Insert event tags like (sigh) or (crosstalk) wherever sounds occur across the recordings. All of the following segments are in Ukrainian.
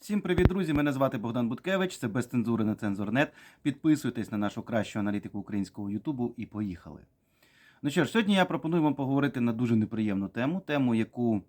Всім привіт, друзі! Мене звати Богдан Буткевич. Це без цензури на цензурнет. Підписуйтесь на нашу кращу аналітику українського Ютубу і поїхали. Ну що ж, сьогодні я пропоную вам поговорити на дуже неприємну тему, тему, яку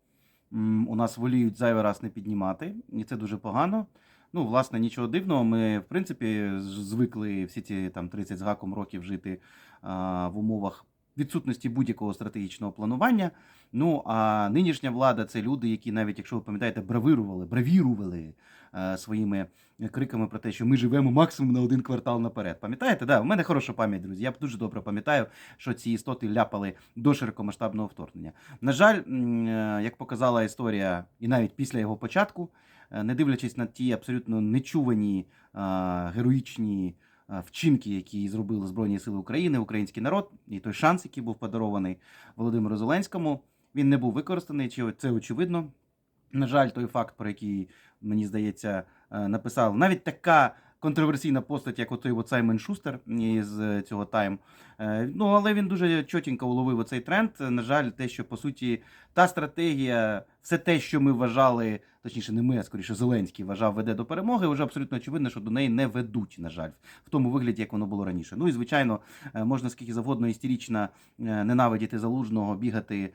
м, у нас воліють зайвий раз не піднімати, і це дуже погано. Ну, власне, нічого дивного. Ми, в принципі, звикли всі ці там 30 з гаком років жити а, в умовах відсутності будь-якого стратегічного планування. Ну а нинішня влада це люди, які навіть, якщо ви пам'ятаєте, бравирували, бравірували е, своїми криками про те, що ми живемо максимум на один квартал наперед. Пам'ятаєте? Да, у мене хороша пам'ять, друзі. Я дуже добре пам'ятаю, що ці істоти ляпали до широкомасштабного вторгнення. На жаль, е, як показала історія, і навіть після його початку, е, не дивлячись на ті абсолютно нечувані е, героїчні е, вчинки, які зробили Збройні Сили України, український народ, і той шанс, який був подарований Володимиру Зеленському, він не був використаний, чи це очевидно. На жаль, той факт, про який, мені здається, е, написав навіть така контроверсійна постать, як отой от Саймон Шустер із е, цього тайм. Е, Ну, але він дуже чотенько уловив оцей тренд. На жаль, те, що по суті та стратегія, все те, що ми вважали, точніше, не ми, а скоріше Зеленський вважав, веде до перемоги, вже абсолютно очевидно, що до неї не ведуть, на жаль, в тому вигляді, як воно було раніше. Ну і звичайно, е, можна скільки завгодно істерично е, ненавидіти залужного, бігати.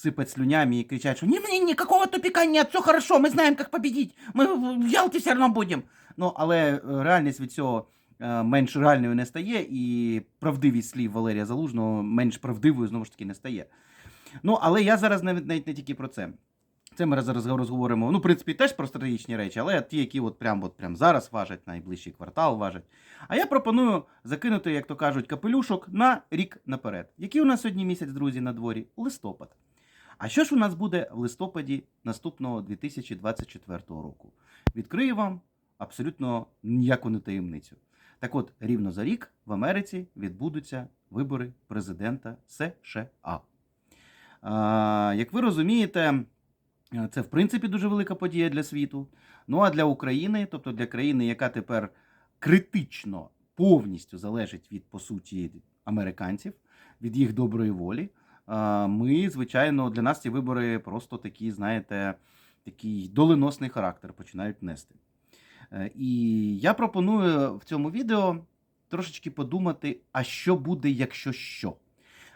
Сыпать слюнями и кричать, что «Не, не, никакого тупика нет, все хорошо, ми знаємо, як победить, ми в Ялті все одно будемо». Ну, але е, реальність від цього е, менш реальною не стає, і правдивість слів Валерія Залужного менш правдивою знову ж таки не стає. Ну, але я зараз навіть навіть не тільки про це. Це ми зараз розговоримо, ну, в принципі, теж про стратегічні речі, але ті, які от прям, от прям зараз важать, найближчий квартал важать. А я пропоную закинути, як то кажуть, капелюшок на рік наперед. Який у нас сьогодні місяць, друзі, на дворі? Листопад. А що ж у нас буде в листопаді наступного 2024 року? Відкрию вам абсолютно ніяку не таємницю. Так от, рівно за рік в Америці відбудуться вибори президента США. Як ви розумієте, це в принципі дуже велика подія для світу. Ну а для України, тобто для країни, яка тепер критично повністю залежить від, по суті, американців, від їх доброї волі. Ми, звичайно, для нас ці вибори просто такі, знаєте, такий доленосний характер починають нести. Е, І я пропоную в цьому відео трошечки подумати, а що буде, якщо що.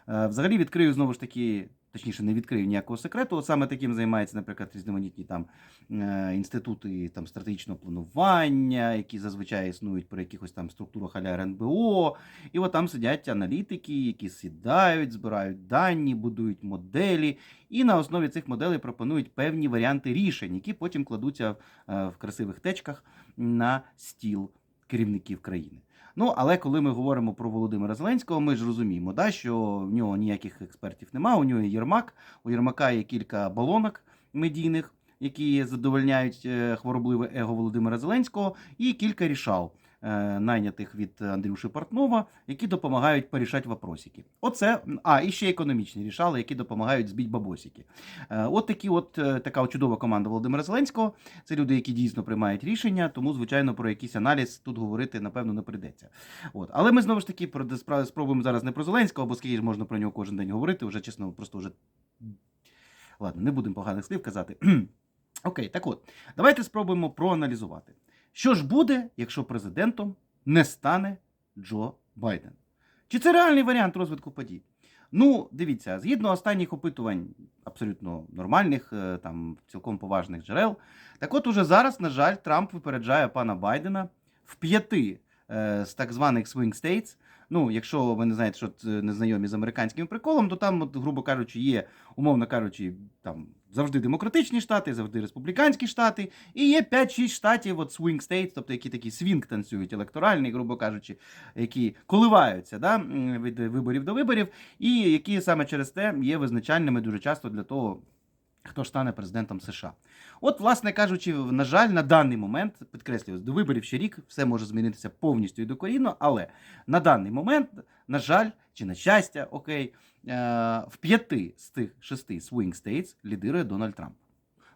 Е, Взагалі відкрию знову ж таки, точніше, не відкрию ніякого секрету. От саме таким займаються, наприклад, різноманітні там е, інститути там, стратегічного планування, які зазвичай існують при якихось там структурах аля РНБО. І от там сидять аналітики, які сідають, збирають дані, будують моделі, і на основі цих моделей пропонують певні варіанти рішень, які потім кладуться е, в красивих течках на стіл керівників країни. Ну, але коли ми говоримо про Володимира Зеленського, ми ж розуміємо, да, що в нього ніяких експертів немає, у нього є Єрмак, у Єрмака є кілька балонок медійних, які задовольняють е, хворобливе его Володимира Зеленського, і кілька рішал, найнятих від Андрюші Портнова, які допомагають порішати вопросики. Оце, а, і ще економічні рішали, які допомагають збити бабосики. Е, От такі, от е, така чудова команда Володимира Зеленського. Це люди, які дійсно приймають рішення, тому, звичайно, про якийсь аналіз тут говорити, напевно, не прийдеться. От. Але ми знову ж таки про- спробуємо зараз не про Зеленського, бо скільки ж можна про нього кожен день говорити, вже чесно, просто вже. Ладно, не будемо поганих слів казати. (clears throat) Окей, так от, давайте спробуємо проаналізувати. Що ж буде, якщо президентом не стане Джо Байден? Чи це реальний варіант розвитку подій? Ну, дивіться, згідно останніх опитувань, абсолютно нормальних, е, там цілком поважних джерел, так от уже зараз, на жаль, Трамп випереджає пана Байдена в п'яти е, з так званих swing states. Ну, якщо ви не знаєте, що це не знайомі з американським приколом, то там, от, грубо кажучи, є, умовно кажучи, там завжди демократичні штати, завжди республіканські штати, і є 5-6 штатів, от swing states, тобто які такі свінг танцюють електоральний, грубо кажучи, які коливаються да, від виборів до виборів, і які саме через те є визначальними дуже часто для того, хто ж стане президентом США. От, власне кажучи, на жаль, на даний момент, підкреслюю, до виборів ще рік, все може змінитися повністю і докорінно, але на даний момент, на жаль, чи на щастя, окей, е, в п'яти з тих шести swing states лідирує Дональд Трамп.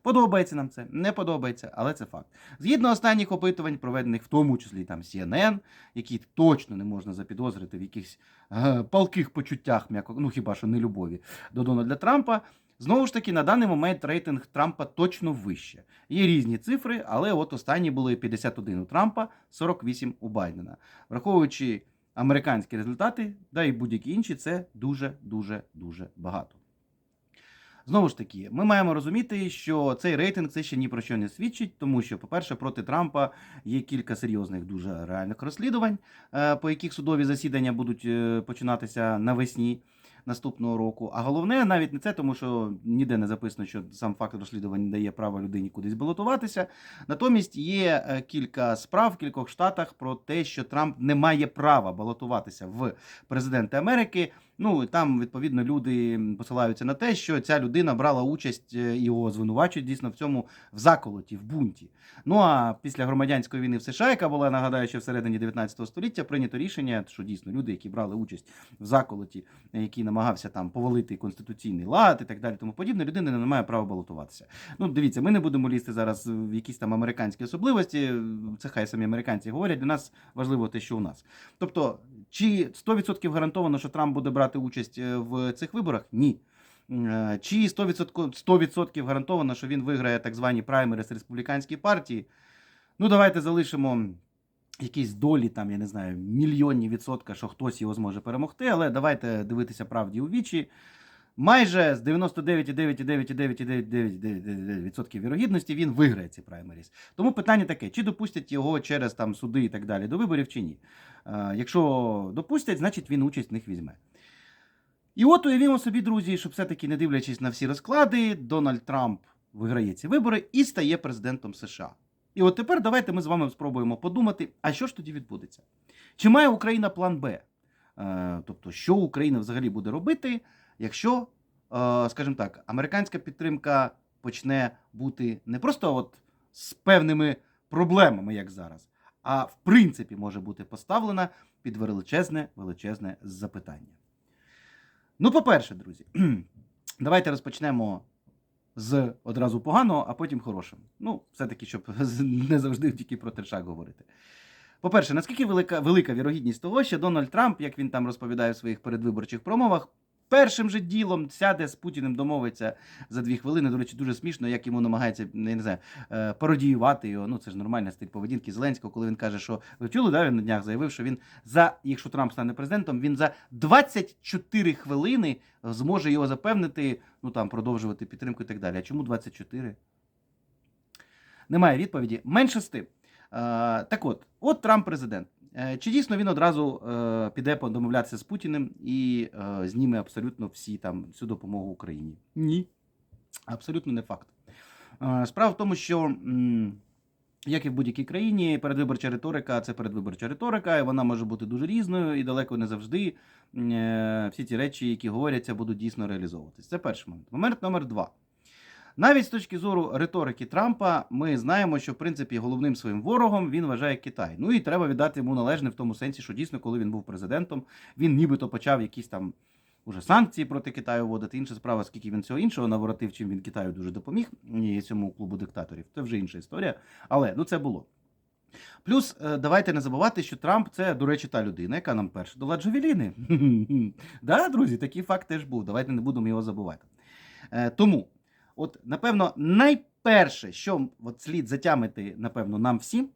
Подобається нам це, не подобається, але це факт. Згідно останніх опитувань, проведених в тому числі там CNN, які точно не можна запідозрити в якихось е, палких почуттях, м'яко, ну хіба що не любові до Дональда Трампа, Знову ж таки, на даний момент рейтинг Трампа точно вище. Є різні цифри, але от останні були 51 у Трампа, 48 у Байдена. Враховуючи американські результати, да і будь-які інші, це дуже дуже дуже багато. Знову ж таки, ми маємо розуміти, що цей рейтинг це ще ні про що не свідчить, тому що, по-перше, проти Трампа є кілька серйозних дуже реальних розслідувань, е, по яких судові засідання будуть е, починатися навесні наступного року. А головне навіть не це, тому що ніде не записано, що сам факт розслідування дає права людині кудись балотуватися. Натомість є е, кілька справ в кількох штатах про те, що Трамп не має права балотуватися в президенти Америки. Ну і там відповідно люди посилаються на те, що ця людина брала участь е, його звинувачують дійсно в цьому в заколоті, в бунті. Ну а після громадянської війни в США, яка була нагадаю, що всередині 19 століття прийнято рішення, що дійсно люди, які брали участь в заколоті, який намагався там повалити конституційний лад і так далі, тому подібне, людина не має права балотуватися. Ну дивіться, ми не будемо лізти зараз в якісь там американські особливості. Це хай самі американці говорять. Для нас важливо те, що у нас. Тобто, чи 100% гарантовано, що Трамп буде брати участь е, в цих виборах? Ні. Е, Чи 100%, 100% гарантовано, що він виграє так звані праймерис республіканської партії? Ну, давайте залишимо якісь долі, там, я не знаю, мільйонні відсотка, що хтось його зможе перемогти, але давайте дивитися правді у вічі. Майже з 99,99999% вірогідності він виграє ці праймеріс. Тому питання таке: чи допустять його через там суди і так далі до виборів, чи ні. Якщо допустять, значить він участь в них візьме. І от уявімо собі, друзі, що все-таки, не дивлячись на всі розклади, Дональд Трамп виграє ці вибори і стає президентом США. І от тепер давайте ми з вами спробуємо подумати, а що ж тоді відбудеться? Чи має Україна план Б? Е, Тобто, що Україна взагалі буде робити, якщо, е, скажімо так, американська підтримка почне бути не просто от з певними проблемами, як зараз, а в принципі може бути поставлена під величезне, величезне запитання. Ну, по-перше, друзі, (clears throat) давайте розпочнемо з одразу поганого, а потім хорошим. Ну, все-таки, щоб (laughs) не завжди тільки про трешак говорити. По-перше, наскільки велика, велика вірогідність того, що Дональд Трамп, як він там розповідає в своїх передвиборчих промовах, першим же ділом сяде з Путіним, домовиться за дві хвилини. До речі, дуже смішно, як йому намагається я не знаю, е, пародіювати його. Ну це ж нормальний стиль поведінки Зеленського, коли він каже, що ви чули, да, він на днях заявив, що він за, якщо Трамп стане президентом, він за 24 хвилини зможе його запевнити, ну там продовжувати підтримку і так далі. А чому 24? Немає відповіді. Менше з тим. Е, так от, от Трамп президент. Е, Чи дійсно він одразу е, піде домовлятися з Путіним і е, зніме абсолютно всі там всю допомогу Україні? Ні. Абсолютно не факт. Справа в тому, що. Як і в будь-якій країні, передвиборча риторика це передвиборча риторика, і вона може бути дуже різною і далеко не завжди всі ті речі, які говоряться, будуть дійсно реалізовуватись. Це перший момент. Момент номер два. Навіть з точки зору риторики Трампа, ми знаємо, що в принципі головним своїм ворогом він вважає Китай. Ну і треба віддати йому належне в тому сенсі, що дійсно, коли він був президентом, він нібито почав якісь там уже санкції проти Китаю вводити. Інша справа, скільки він цього іншого наворотив, чим він Китаю дуже допоміг і цьому клубу диктаторів. Це вже інша історія. Але ну це було. Плюс е, давайте не забувати, що Трамп це, до речі, та людина, яка нам перша дала Джавеліни. (laughs) Да, друзі, такий факт теж був. Давайте не будемо його забувати. Е, Тому, от, напевно, найперше, що от слід затямити, напевно, нам всім,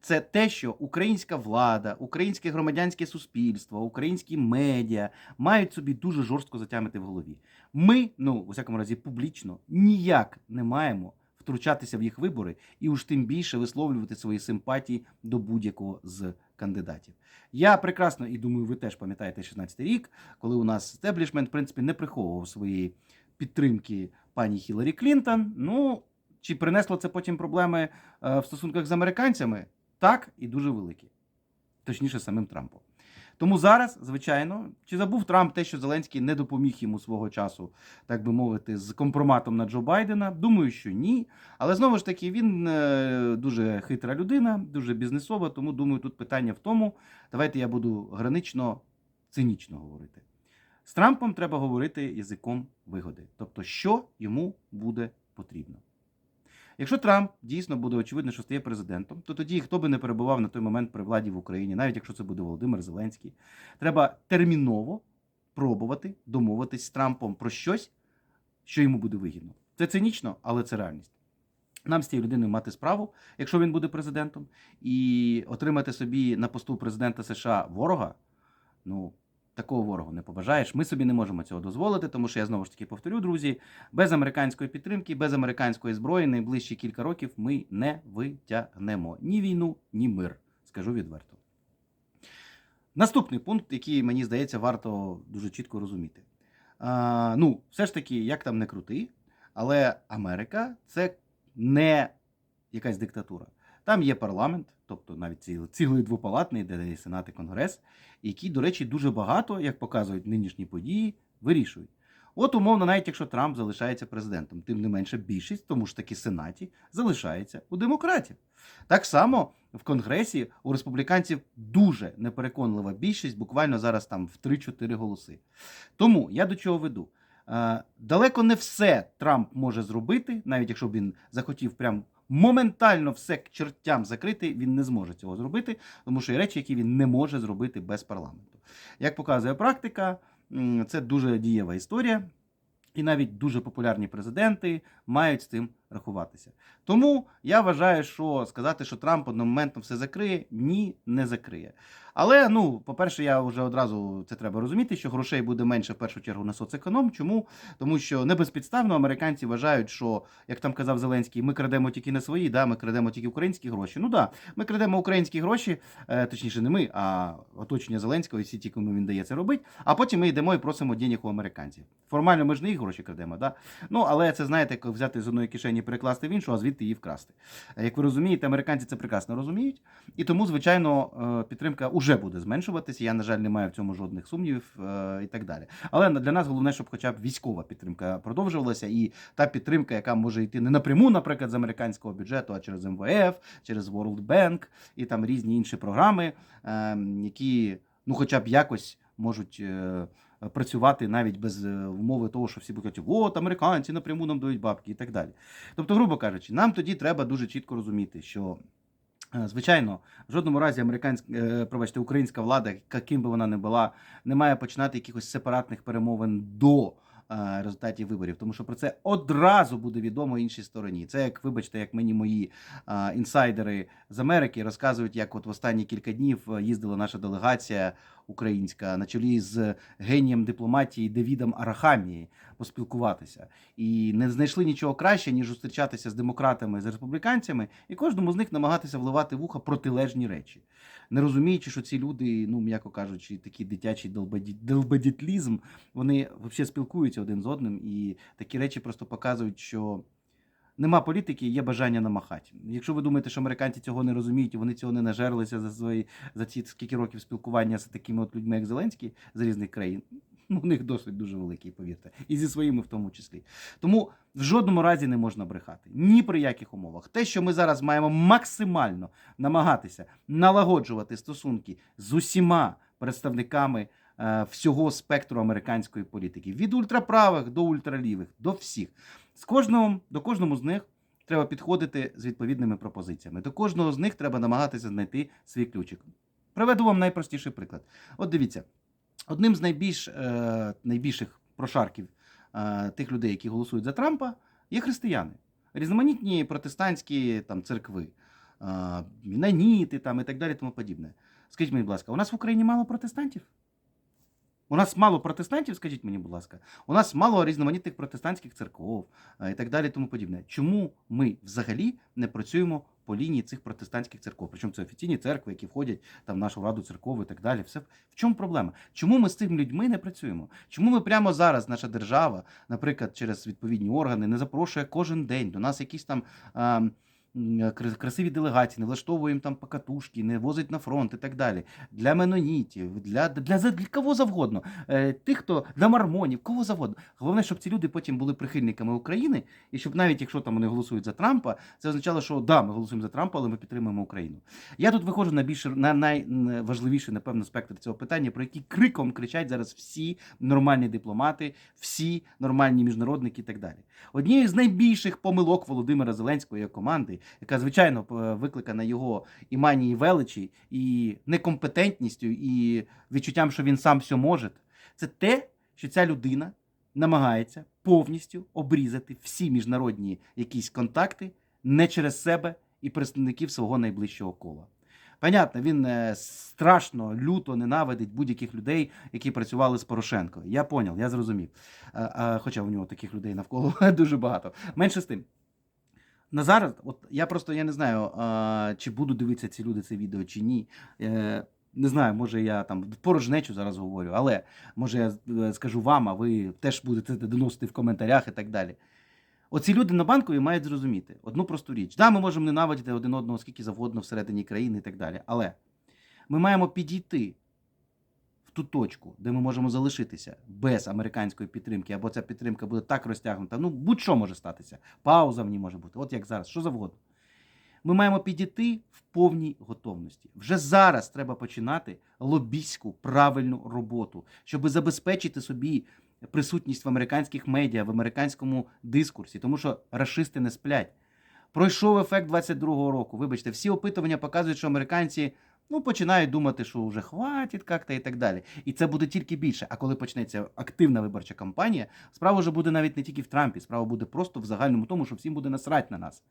це те, що українська влада, українське громадянське суспільство, українські медіа мають собі дуже жорстко затямити в голові. Ми, ну, у всякому разі, публічно ніяк не маємо втручатися в їх вибори і уж тим більше висловлювати свої симпатії до будь-якого з кандидатів. Я прекрасно і думаю, ви теж пам'ятаєте 16 рік, коли у нас стеблішмент, в принципі, не приховував своєї підтримки пані Хіларі Клінтон. Ну, чи принесло це потім проблеми е, в стосунках з американцями? Так, і дуже великі. Точніше, самим Трампом. Тому зараз, звичайно, чи забув Трамп те, що Зеленський не допоміг йому свого часу, так би мовити, з компроматом на Джо Байдена? Думаю, що ні. Але знову ж таки, він е, дуже хитра людина, дуже бізнесова, тому думаю, тут питання в тому. Давайте я буду гранично цинічно говорити. З Трампом треба говорити язиком вигоди, тобто, що йому буде потрібно. Якщо Трамп дійсно буде очевидно, що стає президентом, то тоді хто би не перебував на той момент при владі в Україні, навіть якщо це буде Володимир Зеленський, треба терміново пробувати домовитись з Трампом про щось, що йому буде вигідно. Це цинічно, але це реальність. Нам з цією людиною мати справу, якщо він буде президентом, і отримати собі на посту президента США ворога. Ну, такого ворогу не побажаєш. Ми собі не можемо цього дозволити, тому що я знову ж таки повторю, друзі, без американської підтримки, без американської зброї найближчі кілька років ми не витягнемо ні війну, ні мир. Скажу відверто. Наступний пункт, який мені здається, варто дуже чітко розуміти. А, ну, все ж таки, як там не крути, але Америка це не якась диктатура. Там є парламент, тобто навіть цілий двопалатний, де є Сенат і Конгрес, які, до речі, дуже багато, як показують нинішні події, вирішують. От, умовно, навіть якщо Трамп залишається президентом, тим не менше більшість, тому ж таки Сенаті, залишається у демократів. Так само в Конгресі у республіканців дуже непереконлива більшість, буквально зараз там в 3-4 голоси. Тому я до чого веду. Е, Далеко не все Трамп може зробити, навіть якщо б він захотів прям моментально все к чертям закрити, він не зможе цього зробити, тому що є речі, які він не може зробити без парламенту. Як показує практика, це дуже дієва історія, і навіть дуже популярні президенти мають з цим рахуватися. Тому я вважаю, що сказати, що Трамп одномоментно все закриє, ні, не закриє. Але ну, по-перше, я вже одразу це треба розуміти, що грошей буде менше в першу чергу на соцеконом. Чому? Тому що не безпідставно американці вважають, що як там казав Зеленський, ми крадемо тільки не свої, да, ми крадемо тільки українські гроші. Ну да, ми крадемо українські гроші, е, точніше, не ми, а оточення Зеленського і всі ті, кому він дає це робити. А потім ми йдемо і просимо денег у американців. Формально ми ж не їх гроші крадемо, да? Ну але це знаєте, як взяти з одної кишені, перекласти в іншу, а звідти її вкрасти. Е, Як ви розумієте, американці це прекрасно розуміють, і тому, звичайно, е, підтримка уже буде зменшуватися. Я, на жаль, не маю в цьому жодних сумнівів е, і так далі. Але для нас головне, щоб хоча б військова підтримка продовжувалася, і та підтримка, яка може йти не напряму, наприклад, з американського бюджету, а через МВФ, через World Bank і там різні інші програми, е, які ну, хоча б якось можуть. Працювати навіть без е, умови того, що всі будуть от американці напряму нам дають бабки і так далі. Тобто, грубо кажучи, нам тоді треба дуже чітко розуміти, що е, звичайно в жодному разі американська, е, пробачте, українська влада, яким би вона не була, не має починати якихось сепаратних перемовин до результатів виборів, тому що про це одразу буде відомо іншій стороні. Це як, вибачте, як мені мої інсайдери з Америки розказують, як от в останні кілька днів їздила наша делегація українська на чолі з генієм дипломатії Девідом Арахамії поспілкуватися. І не знайшли нічого краще, ніж зустрічатися з демократами з республіканцями, і кожному з них намагатися вливати в ухо протилежні речі, не розуміючи, що ці люди, ну м'яко кажучи, такий дитячий долбоді- вони взагалі спілкуються один з одним, і такі речі просто показують, що. Нема політики, є бажання намахати. Якщо ви думаєте, що американці цього не розуміють, вони цього не нажерлися за свої за ці скільки років спілкування з такими от людьми, як Зеленський з різних країн, ну, у них досвід дуже великий, повірте, і зі своїми в тому числі. Тому в жодному разі не можна брехати. Ні при яких умовах. Те, що ми зараз маємо максимально намагатися налагоджувати стосунки з усіма представниками е, всього спектру американської політики, від ультраправих до ультралівих, до всіх. З кожного, до кожному з них треба підходити з відповідними пропозиціями. До кожного з них треба намагатися знайти свій ключик. Приведу вам найпростіший приклад. От дивіться, одним з найбільш, е, найбільших прошарків е, тих людей, які голосують за Трампа, є християни. Різноманітні протестантські там, церкви, е, мінаніти там, і так далі, тому подібне. Скажіть мені, будь ласка, у нас в Україні мало протестантів? У нас мало протестантів, скажіть мені, будь ласка. У нас мало різноманітних протестантських церков е, і так далі, тому подібне. Чому ми взагалі не працюємо по лінії цих протестантських церков? Причому це офіційні церкви, які входять там в нашу раду церков і так далі. Все в чому проблема? Чому ми з цими людьми не працюємо? Чому ми прямо зараз, наша держава, наприклад, через відповідні органи, не запрошує кожен день до нас якісь там. А, Красиві делегації, не влаштовує їм там покатушки, не возить на фронт і так далі. Для менонітів, для, для, для, для кого завгодно. Е, тих, хто для мармонів, кого завгодно. Головне, щоб ці люди потім були прихильниками України, і щоб навіть якщо там вони голосують за Трампа, це означало, що да, ми голосуємо за Трампа, але ми підтримуємо Україну. Я тут виходжу на більш на найважливіший, напевно, спектр цього питання, про який криком кричать зараз всі нормальні дипломати, всі нормальні міжнародники і так далі. Однією з найбільших помилок Володимира Зеленського і команди, яка звичайно викликана його і манії величі, і некомпетентністю, і відчуттям, що він сам все може, це те, що ця людина намагається повністю обрізати всі міжнародні якісь контакти не через себе і представників свого найближчого кола. Понятно, він е, страшно, люто ненавидить будь-яких людей, які працювали з Порошенко. Я поняв, я зрозумів. А, хоча у нього таких людей навколо (laughs) дуже багато. Менше з тим. На зараз, от я просто я не знаю, а, чи буду дивитися ці люди це відео, чи ні. Е, не знаю, може я там порожнечу зараз говорю, але може я е, скажу вам, а ви теж будете це доносити в коментарях і так далі. Оці люди на банкові мають зрозуміти одну просту річ. Да, ми можемо ненавидіти один одного скільки завгодно всередині країни і так далі. Але ми маємо підійти в ту точку, де ми можемо залишитися без американської підтримки, або ця підтримка буде так розтягнута. Ну, будь-що може статися. Пауза в ній може бути, от як зараз, що завгодно. Ми маємо підійти в повній готовності. Вже зараз треба починати лобійську правильну роботу, щоб забезпечити собі присутність в американських медіа, в американському дискурсі, тому що рашисти не сплять. Пройшов ефект 22-го року. Вибачте, всі опитування показують, що американці ну, починають думати, що вже хватить як-то і так далі. І це буде тільки більше. А коли почнеться активна виборча кампанія, справа вже буде навіть не тільки в Трампі, справа буде просто в загальному тому, що всім буде насрать на нас.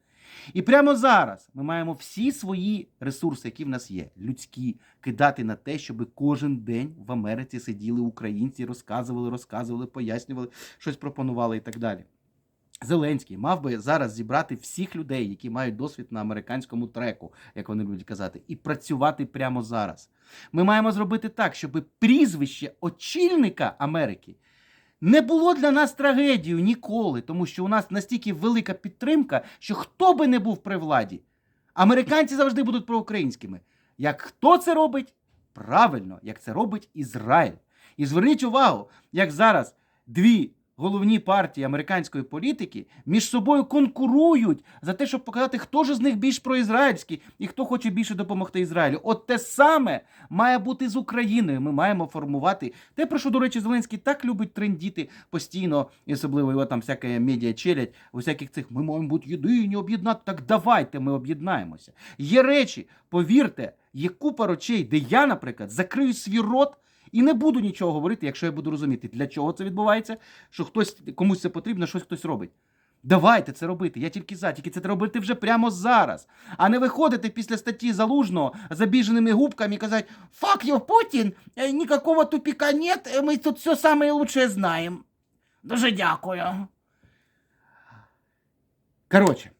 І прямо зараз ми маємо всі свої ресурси, які в нас є, людські, кидати на те, щоб кожен день в Америці сиділи українці, розказували, розказували, пояснювали, щось пропонували і так далі. Зеленський мав би зараз зібрати всіх людей, які мають досвід на американському треку, як вони люблять казати, і працювати прямо зараз. Ми маємо зробити так, щоб прізвище очільника Америки не було для нас трагедією ніколи, тому що у нас настільки велика підтримка, що хто би не був при владі, американці завжди будуть проукраїнськими. Як хто це робить? Правильно, як це робить Ізраїль. І зверніть увагу, як зараз дві головні партії американської політики між собою конкурують за те, щоб показати, хто ж з них більш проізраїльський і хто хоче більше допомогти Ізраїлю. От те саме має бути з Україною. Ми маємо формувати те, про що, до речі, Зеленський так любить трендіти постійно, і особливо його там всяке медіа челять, у всяких цих ми маємо бути єдині, об'єднати. Так давайте ми об'єднаємося. Є речі, повірте, є купа речей, де я, наприклад, закрию свій рот. І не буду нічого говорити, якщо я буду розуміти, для чого це відбувається, що хтось комусь це потрібно, щось хтось робить. Давайте це робити. Я тільки за, тільки це треба робити вже прямо зараз. А не виходити після статті залужного з обіженими губками і казати «Fuck you, Путін! Ніякого тупіка нет, е, ми тут все лучше знаємо. Дуже дякую. Коротше,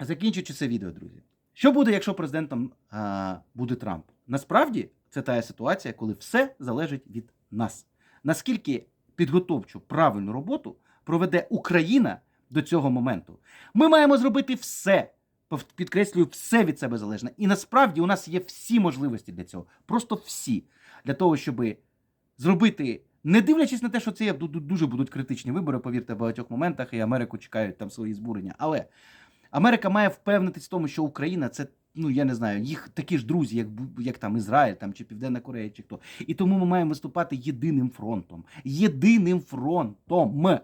закінчуючи це відео, друзі. Що буде, якщо президентом а, буде Трамп? Насправді це та ситуація, коли все залежить від нас. Наскільки підготовчу правильну роботу проведе Україна до цього моменту? Ми маємо зробити все, підкреслюю, все від себе залежне. І насправді у нас є всі можливості для цього. Просто всі. Для того, щоб зробити, не дивлячись на те, що це дуже будуть критичні вибори, повірте, в багатьох моментах, і Америку чекають там свої збурення. Але Америка має впевнитись в тому, що Україна це. Ну, я не знаю, їх такі ж друзі, як, як там Ізраїль там, чи Південна Корея, чи хто. І тому ми маємо виступати єдиним фронтом. Єдиним фронтом.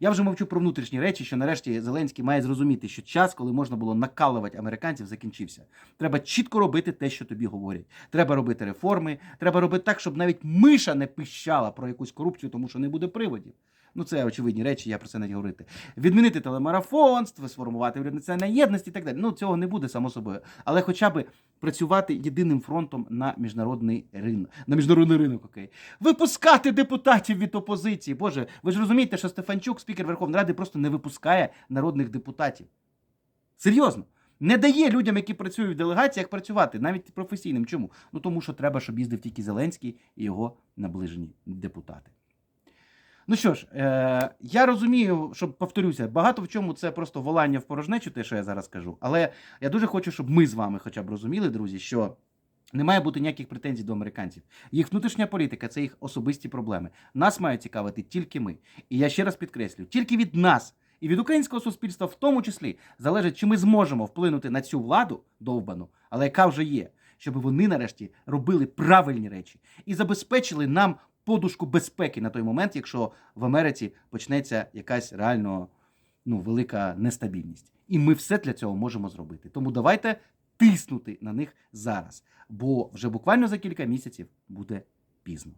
Я вже мовчу про внутрішні речі, що нарешті Зеленський має зрозуміти, що час, коли можна було накалувати американців, закінчився. Треба чітко робити те, що тобі говорять. Треба робити реформи, треба робити так, щоб навіть миша не пищала про якусь корупцію, тому що не буде приводів. Ну, це очевидні речі, я про це не говорити. Відмінити телемарафон, сформувати уряд національної єдності і так далі. Ну, цього не буде, само собою. Але хоча б працювати єдиним фронтом на міжнародний ринок. На міжнародний ринок, окей. Випускати депутатів від опозиції. Боже, ви ж розумієте, що Стефанчук, спікер Верховної Ради, просто не випускає народних депутатів. Серйозно. Не дає людям, які працюють в делегаціях, працювати, навіть професійним. Чому? Ну тому що треба, щоб їздив тільки Зеленський і його наближені депутати. Ну що ж, е, я розумію, що повторюся, багато в чому це просто волання в порожнечу, те, що я зараз кажу. Але я дуже хочу, щоб ми з вами хоча б розуміли, друзі, що не має бути ніяких претензій до американців. Їх внутрішня політика це їх особисті проблеми. Нас мають цікавити тільки ми. І я ще раз підкреслю, тільки від нас і від українського суспільства, в тому числі, залежить, чи ми зможемо вплинути на цю владу довбану, але яка вже є, щоб вони нарешті робили правильні речі і забезпечили нам подушку безпеки на той момент, якщо в Америці почнеться якась реально ну, велика нестабільність. І ми все для цього можемо зробити. Тому давайте тиснути на них зараз, бо вже буквально за кілька місяців буде пізно.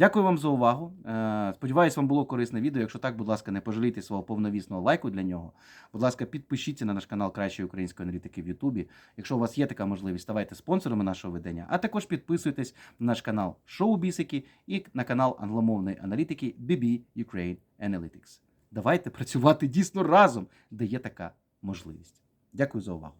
Дякую вам за увагу. Е, Сподіваюсь, вам було корисне відео. Якщо так, будь ласка, не пожалійте свого повновісного лайку для нього. Будь ласка, підпишіться на наш канал Кращої української аналітики в Ютубі. Якщо у вас є така можливість, ставайте спонсорами нашого видання, а також підписуйтесь на наш канал Шоу Бісики і на канал англомовної аналітики BB Ukraine Analytics. Давайте працювати дійсно разом, де є така можливість. Дякую за увагу.